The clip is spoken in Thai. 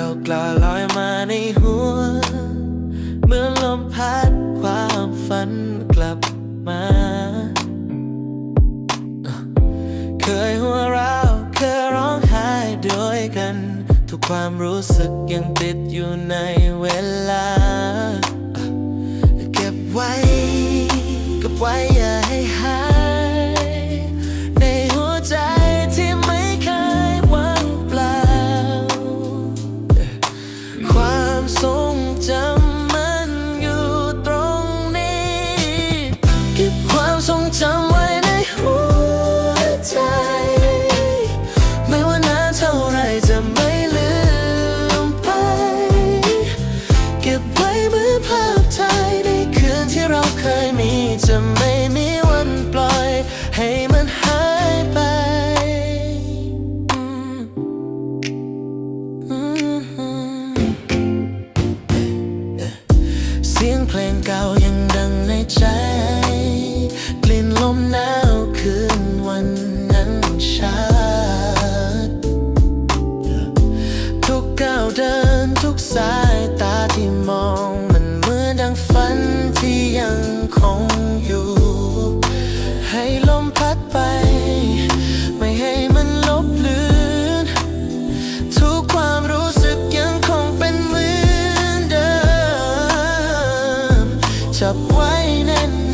เก่ากล้าลอยมาในหัว เมื่อลมพัดความฝันกลับมา เคยหัวเราเคยร้องไห้ด้วยกัน ทุกความรู้สึกยังติดอยู่ในเวลา เก็บไว้เก็บไว้ งเพลงเก่ายังดังในใจ กลิ่นลมหนาวคืนวันนั้นชัดทุกก้าวเดินทุกสายตาที่มองมันเหมือนดังฝันที่ยังคงอยู่ ให้ล เห